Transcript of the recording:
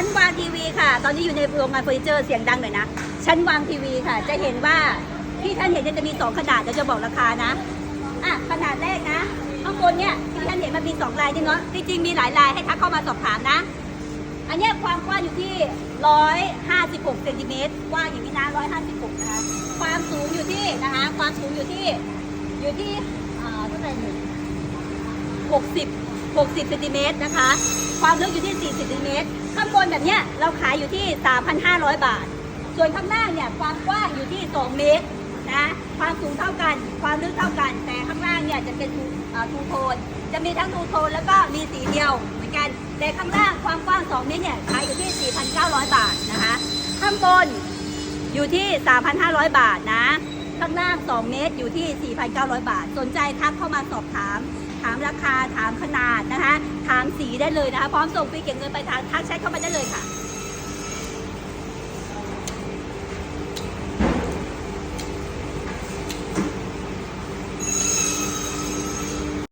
ชั้นวางทีวีค่ะ ตอนนี้อยู่ในโรงงานเฟอร์นิเจอร์เสียงดังหน่อยนะ ชั้นวางทีวีค่ะ จะเห็นว่าที่ท่านเห็นเนี่ยจะมีสองขนาดเดี๋ยวจะบอกราคานะ อะขนาดแรกนะข้างบนเนี่ยที่ท่านเห็นมันมีสองลายจริงเนาะจริงๆมีหลายลายให้ทักเข้ามาสอบถามนะ อันเนี้ยความกว้างอยู่ที่ 156เซนติเมตรกว้างอย่างนี้นะ156นะคะ ความสูงอยู่ที่นะคะ ความสูงอยู่ที่อยู่ที่อ่าเท่าไหร่หนึ่ง60 60เซนติเมตรนะคะ ความลึกอยู่ที่ 40เซนติเมตร ข้างบนแบบเนี้ยเราขายอยู่ที่ 3,500 บาท ส่วนข้างล่างเนี่ยความกว้างอยู่ที่ 2 เมตรนะ ความสูงเท่ากัน ความลึกเท่ากัน แต่ข้างล่างเนี่ยจะเป็นทูทโทน จะมีทั้งทูโทนแล้วก็มีสีเดียวเหมือนกัน แต่ข้างล่างความกว้าง 2 เมตรเนี่ยขายอยู่ที่ 4,900 บาทนะคะ ข้างบนอยู่ที่ 3,500 บาทนะ ข้างล่าง 2 เมตรอยู่ที่ 4,900 บาท สนใจทักเข้ามาสอบถาม ราคาถามขนาดนะคะ ถามสีได้เลยนะคะ พร้อมส่งฟรีเก็บเงินไปทางทักแชทเข้ามาได้เลยค่ะ